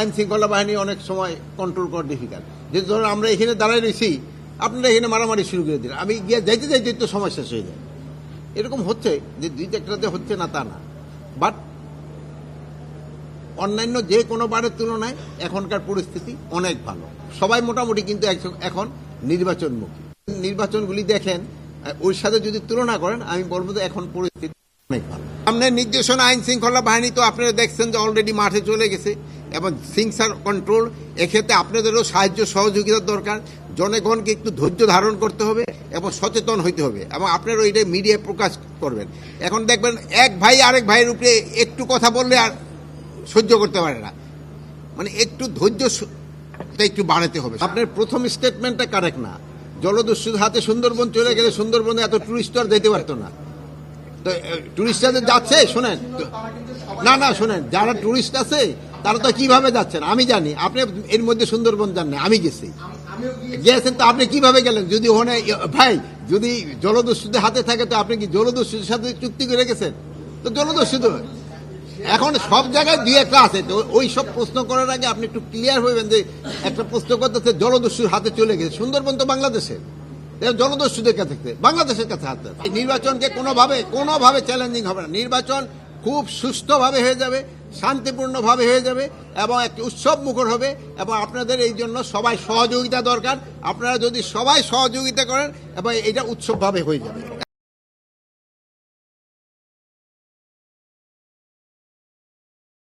আইন শৃঙ্খলা বাহিনী অনেক সময় কন্ট্রোল করা ডিফিকাল্ট যে ধরুন আমরা এখানে দাঁড়াই রয়েছি, আপনারা এখানে মারামারি শুরু করে দিলেন। আমি গিয়ে যাইতে যাইতে তো সময় শেষ হয়ে যায়। এরকম হচ্ছে যে দুই একটাতে হচ্ছে না, তা না। বাট অন্যান্য যে কোনো বারের তুলনায় এখনকার পরিস্থিতি অনেক ভালো। সবাই মোটামুটি কিন্তু এখন নির্বাচনমুখী। নির্বাচনগুলি দেখেন ওর সাথে যদি তুলনা করেন, আমি বলব যে এখন পরিস্থিতি অনেক ভালো। সামনে নির্দেশনা, আইন শৃঙ্খলা বাহিনী তো আপনারা দেখছেন যে অলরেডি মাঠে চলে গেছে। এবং সিংসার কন্ট্রোল এক্ষেত্রে আপনাদেরও সাহায্য সহযোগিতার দরকার। জনগণকে একটু ধৈর্য ধারণ করতে হবে এবং সচেতন হইতে হবে। এবং আপনারা ওইটা মিডিয়ায় প্রকাশ করবেন। এখন দেখবেন এক ভাই আরেক ভাইয়ের উপরে একটু কথা বললে আর সহ্য করতে পারে না। মানে একটু ধৈর্য একটু বাড়াতে হবে। আপনার প্রথম স্টেটমেন্টটা কারেক্ট না। জলদস্যুর হাতে সুন্দরবন চলে গেলে সুন্দরবনে এত টুরিস্ট আর যেতে পারতো না। তো টুরিস্টরা যে যাচ্ছে, শোনেন। না না, শোনেন, যারা টুরিস্ট আছে, তারা তো কীভাবে যাচ্ছেন? আমি জানি, আপনি এর মধ্যে সুন্দরবন যান না, আমি গেছি। গিয়েছেন তো, আপনি কীভাবে গেলেন? যদি ওখানে ভাই, যদি জলদস্যুদের হাতে থাকে, তো আপনি কি জলদস্যুদের সাথে চুক্তি করে গেছেন তো জলদস্যু তো। এখন সব জায়গায় দুই একটা আছে, তো ওই সব প্রশ্ন করার আগে আপনি একটু ক্লিয়ার হইবেন যে, একটা প্রশ্ন করতেছে, জলদস্যুর হাতে চলে গেছে। সুন্দরবন তো বাংলাদেশের। এটা জলদস্যুদের কাছে বাংলাদেশের কাছে হাত এই নির্বাচনকে কোনোভাবে কোনোভাবে চ্যালেঞ্জিং হবে না। নির্বাচন খুব সুস্থভাবে হয়ে যাবে, শান্তিপূর্ণভাবে হয়ে যাবে এবং একটি উৎসব মুখর হবে এবং আপনাদের এই জন্য সবাই সহযোগিতা দরকার। আপনারা যদি সবাই সহযোগিতা করেন, এবং এটা উৎসবভাবে হয়ে যাবে।